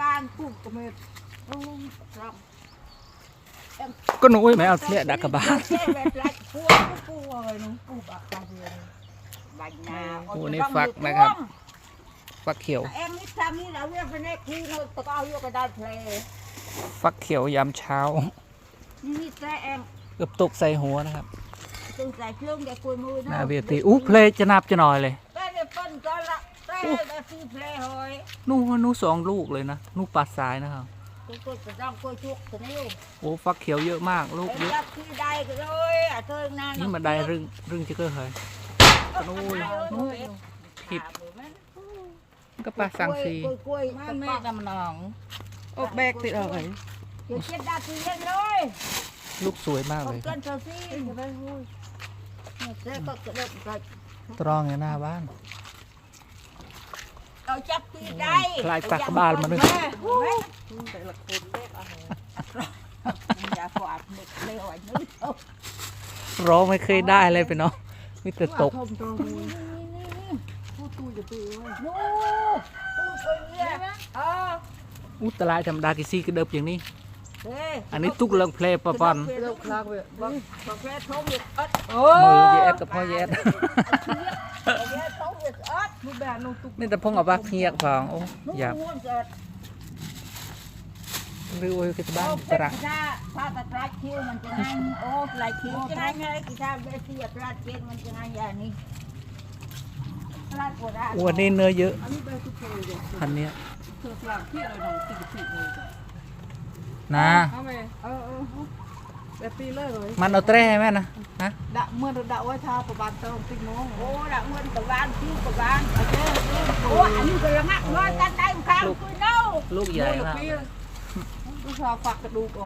บ้านปลูกกระเม็ดโอ้ครับก็หนูไม่เอาเสียดักกระบาลเจ๊แบบไรพวกปลูกเลยน้องปลูกอะตาเดือนใบนาโอ้นี่ฟักนะครับ ฟักเขียว เอ็มนี่ทำนี่เราเรียกเป็นเอกที่เราตะก้าวโยกระดาษเพลฟักเขียวยามเช้า นี่แต่เอ็มเกือบตกใส่หัวนะครับตึงใส่เครื่องแกคุยมือนาเบียตีอู้เพลจะนับจะหน่อยเลย แต่เดี๋ยวเปิ้นก็ละ แต่แต่ซีเพลหอยนู่นนู่นสองลูกเลยนะนู่นปัดซ้ายนะครับกูกูจะต้องกูชุกตัวนี้โอ้ฟักเขียวเยอะมากลูกเอ็มเยอะรับที่ได้ก็เลยอะเธอนั่นนี่มาได้รึ่งรึ่งจะเก็เฮ้ยโอ้ยผิดก็ปลาสังซีกล้วยกล้วยมัตะนแม่ปอกกำลังอบแบกติดอะไรเดี๋ยวเช็ดดาตีเล่นเลยลูกสวยมากเอาเลยเกินเธอสิจะไปหูยเนี่ยเจ๊ก็กระโดดกระตรองอยู่หน้าบ้าน เอาจับตีได้คล้ายปากกระบาลมาด้วยแม่หูยแต่ละคนแบกอะไรอย่าฝาดเด็กเลวไอ้นึกเอาร้องไม่เคยได้เลยไปเนาะมีแต่ตกทมตรงนี่นี้นี่นี่พูดตู้จะตื้อไว้นู่ตู้ตัวเนี้ยเอออุตลายธรรมดากิซี่กระเดิบอย่างนี้เฮ้ยอันนี้ตุกเลิงเพลงปะปอนเลิกคลากไปบังบังแค่ท้องเด็กอัดโอ้มือเย็ดกับพ่อเย็ดบังแค่ท้องเด็กอัด นูแบบนูตุกนี่แต่พงเอาปากเฮียกฟองโอ้นู่นอยากนู่นเกิดรื้อโอ้ยกิจบ้านโอ้ตเป็ดระกีตาร์ถ้าตะกร้าคิวมันจะไงโอ้ไหลคิวจะไงไงกีตาร์เบสที่ตะกร้าเกนมันจะไงอย่างนี้ตะกร้าปวดอะวันนี้เนื้อเยอะอันนี้แบบทุกคนเลยพันเนี้ยเธอคลากที่อะไรน้องติดติดเลยนะเอาไหมเออเออแบบปีเลยเลยมันเอาแตร่ไหมนะฮะ ดะเมื่อดะไว้ทาประบานเติมติ๊กน้องโอ้ละเงินกับบ้านคิวกับบ้านโอ้อันนี้ก็ละงักน้อยกันได้ข้างคุยเน่าลูกใหญ่มากลูกสาวฝักกระดูก